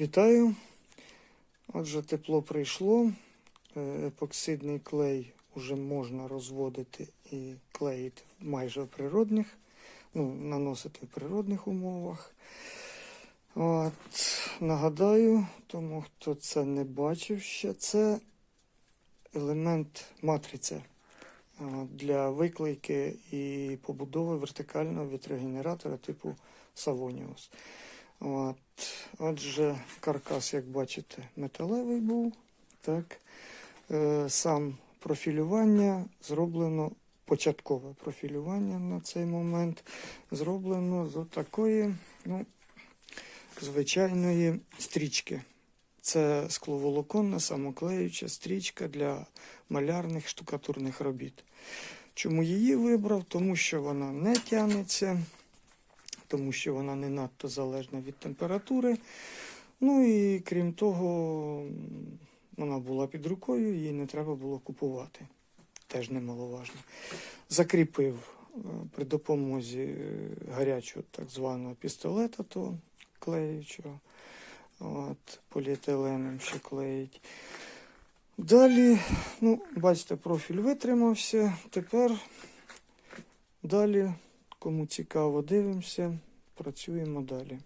Вітаю. Отже, тепло прийшло. Е, Епоксидний клей вже можна розводити і клеїти майже в природних, ну, наносити в природних умовах. От, нагадаю, тому хто це не бачив ще, це елемент матриця е, для виклейки і побудови вертикального вітрогенератора типу Savonius. От. Отже, каркас, як бачите, металевий був. Так. Е, сам профілювання зроблено, початкове профілювання на цей момент зроблено з такої ну, звичайної стрічки. Це скловолоконна самоклеюча стрічка для малярних штукатурних робіт. Чому її вибрав? Тому що вона не тягнеться, тому що вона не надто залежна від температури. Ну і крім того, вона була під рукою, її не треба було купувати. Теж немаловажно. Закріпив е, при допомозі е, гарячого так званого пістолета, то клеючого. От, поліетиленом ще клеїть. Далі, ну, бачите, профіль витримався. Тепер далі, кому цікаво, дивимося, працюємо далі.